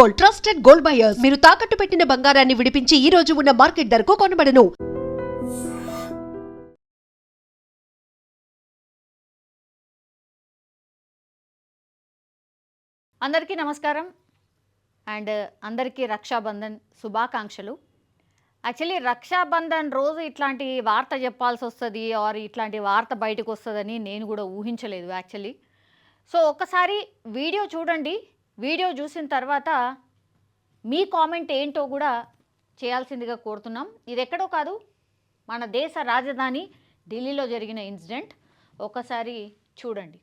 Gold trusted gold buyers. మీరు తాకట్టు పెట్టిన బంగారాన్ని విడిపించి ఈ రోజు ఉన్న మార్కెట్ ధరకు కొనబడను. అందరికీ నమస్కారం. అండ్ అందరికీ రక్షాబంధన్ శుభాకాంక్షలు. యాక్చువల్లీ రక్షాబంధన్ రోజు ఇట్లాంటి వార్త చెప్పాల్సి వస్తుంది ఆర్ ఇట్లాంటి వార్త బయటకు వస్తుందని నేను కూడా ఊహించలేదు యాక్చువల్లీ. సో ఒకసారి వీడియో చూడండి. వీడియో చూసిన తర్వాత మీ కామెంట్ ఏంటో కూడా చేయాల్సిందిగా కోరుతున్నాం ఇది ఎక్కడో కాదు మన దేశ రాజధాని ఢిల్లీలో జరిగిన ఇన్సిడెంట్ ఒకసారి చూడండి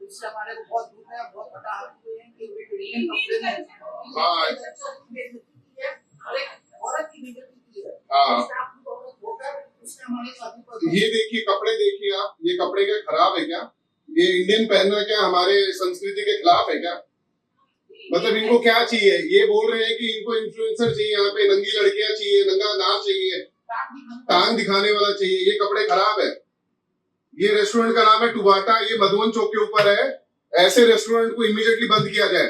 इससे हमारे को बहुत दूर है बहुत बड़ा हाथ हुए हैं कि वे ये देखिए, कपड़े देखिए आप। ये कपड़े क्या खराब है क्या? ये इंडियन पहनना क्या? हमारे संस्कृति के खिलाफ है क्या? मतलब इनको क्या चाहिए? ये बोल रहे हैं कि इनको इन्फ्लुएंसर चाहिए यहाँ पे, नंगी लड़कियाँ चाहिए, नंगा नाच चाहिए, टांग दिखाने वाला चाहिए। ये कपड़े खराब है। ये रेस्टोरेंट का नाम है टुबाटा। ये मधुबन चौक के ऊपर है। ऐसे रेस्टोरेंट को इमीडिएटली बंद किया जाए।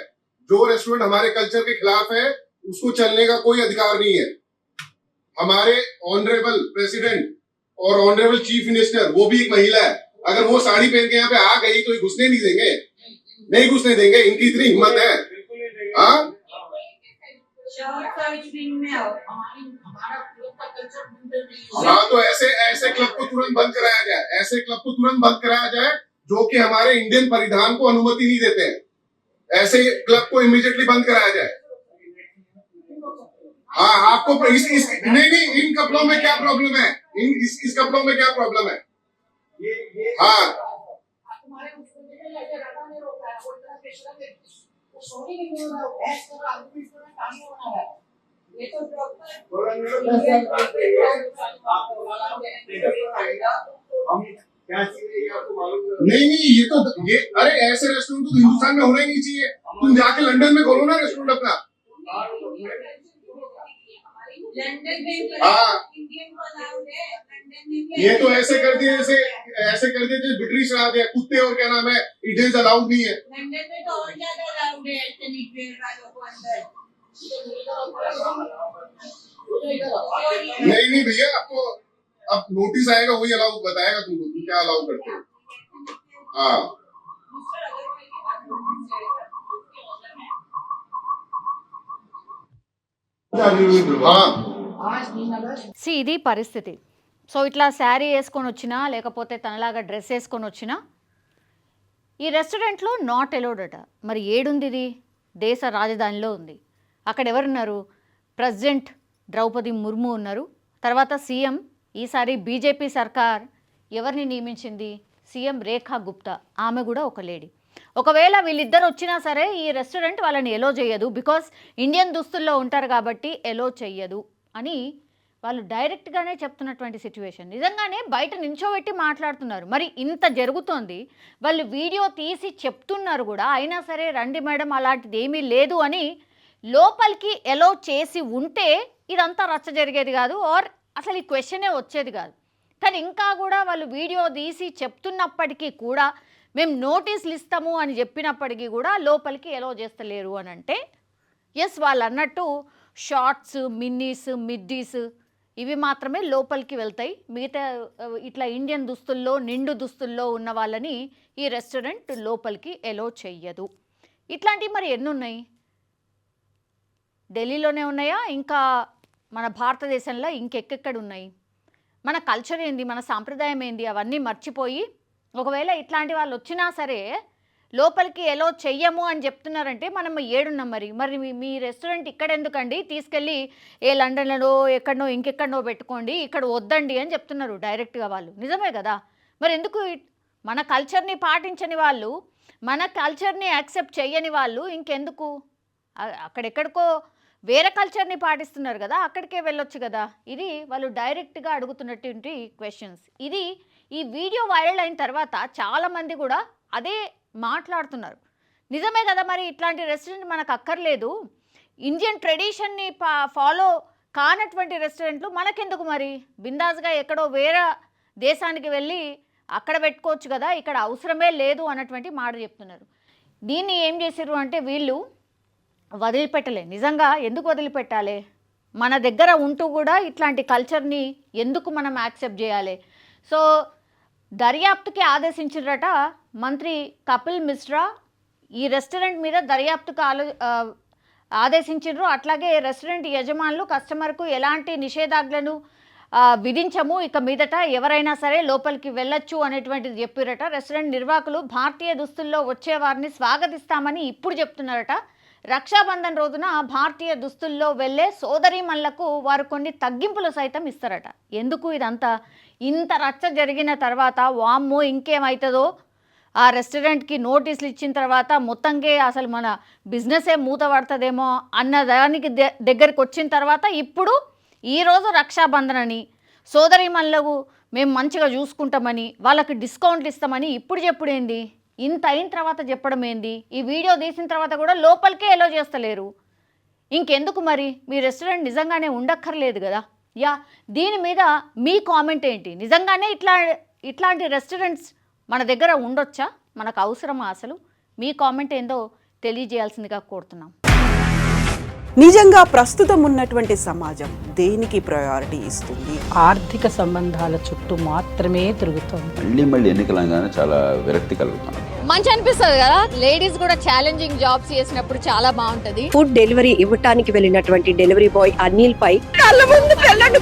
जो रेस्टोरेंट हमारे कल्चर के खिलाफ है, उसको चलने का कोई अधिकार नहीं है। हमारे ऑनरेबल प्रेसिडेंट और ऑनरेबल चीफ मिनिस्टर वो भी एक महिला है। अगर वो साड़ी पहन के यहाँ पे आ गई तो घुसने नहीं देंगे? नहीं घुसने देंगे? इनकी इतनी हिम्मत है। है? हाँ तो ऐसे ऐसे क्लब को तुरंत बंद कराया जाए। ऐसे क्लब को तुरंत बंद कराया जाए जो कि हमारे इंडियन परिधान को अनुमति नहीं देते हैं। ऐसे क्लब को इमीडिएटली बंद कराया जाए। हाँ आपको इस, इस नहीं नहीं इन कपड़ों में क्या प्रॉब्लम है? इन इस, इस कपड़ों में क्या प्रॉब्लम है? ये, ये हाँ। नहीं नहीं ये तो ये अरे ऐसे रेस्टोरेंट तो हिंदुस्तान में होने नहीं चाहिए। तुम जाके लंदन में खोलो ना रेस्टोरेंट अपना। लंदन में हाँ। ये तो ऐसे कर दिए जैसे ऐसे कर दिए जैसे ब्रिटिश राज है कुत्ते और क्या नाम है इंडियंस अलाउड नहीं है। लंदन में तो और ज़्यादा अलाउड है एथनिक वेयर वालों को अंदर। नहीं नहीं भैया आपको अब नोटिस आएगा वही अलाउ बताएगा तुमको तुम क्या अलाउ करते हो। हाँ। हाँ। సి ఇది పరిస్థితి. సో ఇట్లా శారీ వేసుకొని వచ్చినా లేకపోతే తనలాగా డ్రెస్ వేసుకొని వచ్చినా ఈ రెస్టారెంట్లో నాట్ అలౌడ్ అట. మరి ఏడుంది ఇది? దేశ రాజధానిలో ఉంది. అక్కడ ఎవరున్నారు? ప్రెసిడెంట్ ద్రౌపది ముర్ము ఉన్నారు. తర్వాత సీఎం ఈసారి బీజేపీ సర్కార్ ఎవరిని నియమించింది? సీఎం రేఖా గుప్తా. ఆమె కూడా ఒక లేడీ. ఒకవేళ వీళ్ళిద్దరు వచ్చినా సరే ఈ రెస్టారెంట్ వాళ్ళని ఎలో చేయదు. బికాస్ ఇండియన్ దుస్తుల్లో ఉంటారు కాబట్టి ఎలో చెయ్యదు అని వాళ్ళు డైరెక్ట్గానే చెప్తున్నటువంటి సిచ్యువేషన్. నిజంగానే బయట నించోబెట్టి మాట్లాడుతున్నారు. మరి ఇంత జరుగుతోంది. వాళ్ళు వీడియో తీసి చెప్తున్నారు కూడా. అయినా సరే రండి మేడం అలాంటిది ఏమీ లేదు అని లోపలికి ఎలో చేసి ఉంటే ఇదంతా రచ్చ జరిగేది కాదు. ఆర్ అసలు ఈ క్వశ్చనే వచ్చేది కాదు. కానీ ఇంకా కూడా వాళ్ళు వీడియో తీసి చెప్తున్నప్పటికీ కూడా మేము నోటీసులు ఇస్తాము అని చెప్పినప్పటికీ కూడా లోపలికి ఎలో చేస్తలేరు అని అంటే ఎస్ వాళ్ళు అన్నట్టు షార్ట్స్ మిన్నీస్ మిడ్డీస్ ఇవి మాత్రమే లోపలికి వెళ్తాయి. మిగతా ఇట్లా ఇండియన్ దుస్తుల్లో నిండు దుస్తుల్లో ఉన్న వాళ్ళని ఈ రెస్టారెంట్ లోపలికి ఎలో చెయ్యదు. ఇట్లాంటివి మరి ఎన్ని ఉన్నాయి ఢిల్లీలోనే ఉన్నాయా? ఇంకా మన భారతదేశంలో ఇంకెక్కెక్కడ ఉన్నాయి మన కల్చర్ ఏంది? మన సాంప్రదాయం ఏంది? అవన్నీ మర్చిపోయి ఒకవేళ ఇట్లాంటి వాళ్ళు వచ్చినా సరే లోపలికి ఎలో చెయ్యము అని చెప్తున్నారంటే మనం ఏడున్నాం మరి. మరి మీ- రెస్టారెంట్ ఇక్కడ ఎందుకండి తీసుకెళ్ళి ఏ లండన్లో ఎక్కడనో ఇంకెక్కడనో పెట్టుకోండి ఇక్కడ వద్దండి అని చెప్తున్నారు డైరెక్ట్గా వాళ్ళు. నిజమే కదా? మరి ఎందుకు మన కల్చర్ని పాటించని వాళ్ళు మన కల్చర్ని యాక్సెప్ట్ చేయని వాళ్ళు ఇంకెందుకు? అక్కడెక్కడికో వేరే కల్చర్ని పాటిస్తున్నారు కదా అక్కడికే వెళ్ళొచ్చు కదా? ఇది వాళ్ళు డైరెక్ట్గా అడుగుతున్నటువంటి క్వశ్చన్స్ ఇది ఈ వీడియో వైరల్ అయిన తర్వాత చాలామంది కూడా అదే మాట్లాడుతున్నారు. నిజమే కదా మరి ఇట్లాంటి రెస్టారెంట్ మనకు అక్కర్లేదు. ఇండియన్ ట్రెడిషన్ని పా ఫాలో కానటువంటి రెస్టారెంట్లు మనకెందుకు మరి? బిందాస్గా ఎక్కడో వేరే దేశానికి వెళ్ళి అక్కడ పెట్టుకోవచ్చు కదా ఇక్కడ అవసరమే లేదు అన్నటువంటి మాట చెప్తున్నారు. దీన్ని ఏం చేశారు అంటే వీళ్ళు వదిలిపెట్టలే. నిజంగా ఎందుకు వదిలిపెట్టాలి? మన దగ్గర ఉంటూ కూడా ఇట్లాంటి కల్చర్ని ఎందుకు మనం యాక్సెప్ట్ చేయాలి? సో దర్యాప్తుకి ఆదేశించారట మంత్రి కపిల్ మిశ్రా ఈ రెస్టారెంట్ మీద దర్యాప్తుకు ఆలో ఆదేశించారు అట్లాగే రెస్టారెంట్ యజమానులు కస్టమర్కు ఎలాంటి నిషేధాజ్ఞలను విధించము. ఇక మీదట ఎవరైనా సరే లోపలికి వెళ్ళొచ్చు అనేటువంటిది చెప్పారట. రెస్టారెంట్ నిర్వాహకులు భారతీయ దుస్తుల్లో వచ్చే వారిని స్వాగతిస్తామని ఇప్పుడు చెప్తున్నారట. రక్షాబంధన్ రోజున భారతీయ దుస్తుల్లో వెళ్ళే సోదరీమణులకు వారు కొన్ని తగ్గింపులు సైతం ఇస్తారట. ఎందుకు ఇదంతా? ఇంత రచ్చ జరిగిన తర్వాత వామ్మో ఇంకేమవుతుందో ఆ రెస్టారెంట్కి నోటీసులు ఇచ్చిన తర్వాత మొత్తంగా అసలు మన బిజినెసే మూత పడుతుందేమో అన్న దానికి దగ్గరికి వచ్చిన తర్వాత ఇప్పుడు ఈరోజు రక్షాబంధన్ అని సోదరిమణులకు మేము మంచిగా చూసుకుంటామని వాళ్ళకి డిస్కౌంట్లు ఇస్తామని ఇప్పుడు చెప్పుడు ఏంది? ఇంత అయిన తర్వాత చెప్పడం ఏంది? ఈ వీడియో తీసిన తర్వాత కూడా లోపలికే ఎలో చేస్తలేరు. ఇంకెందుకు మరి? మీ రెస్టారెంట్ నిజంగానే ఉండక్కర్లేదు కదా? యా దీని మీద మీ కామెంట్ ఏంటి? నిజంగానే ఇట్లా ఇట్లాంటి రెస్టారెంట్స్ మన దగ్గర ఉండొచ్చా? మనకు అవసరమా అసలు? మీ కామెంట్ ఏందో తెలియజేయాల్సిందిగా కోరుతున్నాం. నిజంగా ప్రస్తుతం ఉన్నటువంటి సమాజం దేనికి ప్రయారిటీ ఇస్తుంది? ఆర్థిక సంబంధాల చుట్టూ మాత్రమే తిరుగుతోంది. మళ్ళీ మళ్ళీ ఎన్నికలు అనగానే చాలా విరక్తి కలుగుతాను మంచి అనిపిస్తుంది కదా? లేడీస్ కూడా ఛాలెంజింగ్ జాబ్స్ చేసినప్పుడు చాలా బాగుంటది. ఫుడ్ డెలివరీ ఇవ్వటానికి వెళ్ళినటువంటి డెలివరీ బాయ్ అనిల్ పై కళ్ళ ముందు పెళ్ళండి